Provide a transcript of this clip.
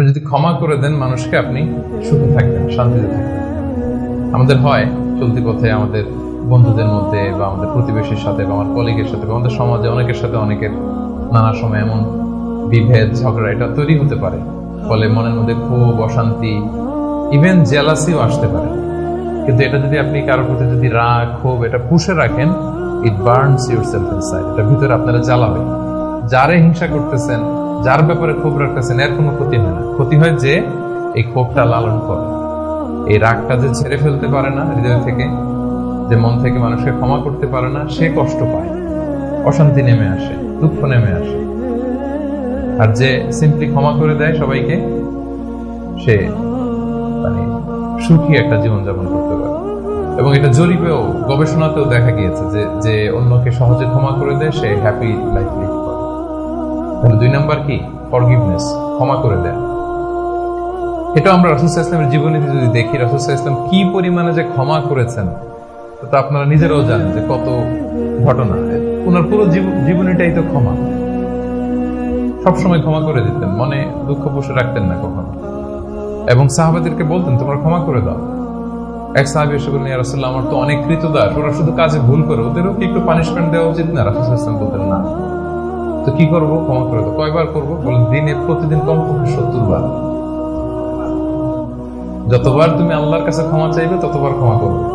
আপনি যদি ক্ষমা করে দেন মানুষকে, আপনি সুখে থাকবেন, শান্তিতে থাকবেন। আমাদের হয় চলতি পথে আমাদের বন্ধুদের মধ্যে বা আমাদের প্রতিবেশীর সাথে বা আমার কলিগের সাথে বা আমাদের সমাজে অনেকের সাথে অনেকের নানা সময় এমন বিভেদ, ঝগড়া এটা তৈরি হতে পারে। ফলে মনের মধ্যে ক্ষোভ, অশান্তি ইভেন জেলাসিও আসতে পারে। কিন্তু এটা যদি আপনি কারোর প্রতি যদি রাগ, ক্ষোভ, এটা পুষে রাখেন it burns yourself inside এটা ভিতরে আপনারা জ্বালাবে যারে হিংসা করতেছেন, যার ব্যাপারে ক্ষোভ রাখতেছেন, এর কোনো ক্ষতি হয় না। ক্ষতি হয় যে এই ক্ষোভটা লালন করে। এই রাগটা যে ছেড়ে ফেলতে পারে না হৃদয় থেকে, যে মন থেকে মানুষকে ক্ষমা করতে পারে না, সে কষ্ট পায়। অশান্তি নেমে আসে, দুঃখ নেমে আসে। আর যে সিম্পলি ক্ষমা করে দেয় সবাইকে, সে মানে সুখী একটা জীবনযাপন করতে পারে। এবং এটা জরিপেও, গবেষণাতেও দেখা গিয়েছে যে যে অন্যকে সহজে ক্ষমা করে দেয়, সে হ্যাপি লাইফ লিড করে তাহলে দুই নাম্বার কি? ফরগিভনেস ক্ষমা করে দেয় এটা আমরা রাসুসাহ ইসলামের জীবনীতে যদি দেখি রাসুসাহ ইসলাম কি পরিমাণে যে ক্ষমা করেছেন, তো আপনারা নিজেরাও জানেন যে কত ঘটনা। ওনার পুরো জীবনীটাই তো ক্ষমা। সবসময় ক্ষমা করে দিতেন, মনে দুঃখ পুষে রাখতেন না কখনো। এবং সাহাবাদেরকে বলতেন, তোমরা ক্ষমা করে দাও। এক সাহাবি এসে বললেন, "ইয়া রাসূলুল্লাহ, আমার তো অনেক কৃতদাস ওরা শুধু কাজে ভুল করে, ওদেরও কি একটু পানিশমেন্ট দেওয়া উচিত? না, রাসুল ইসলাম বলতেন, না। তো কি করব? ক্ষমা করে দাও। কয়বার করব? বলে দিনে, প্রতিদিন কমপক্ষে সত্তর বার যতবার তুমি আল্লাহর কাছে ক্ষমা চাইবে, ততবার ক্ষমা করবে।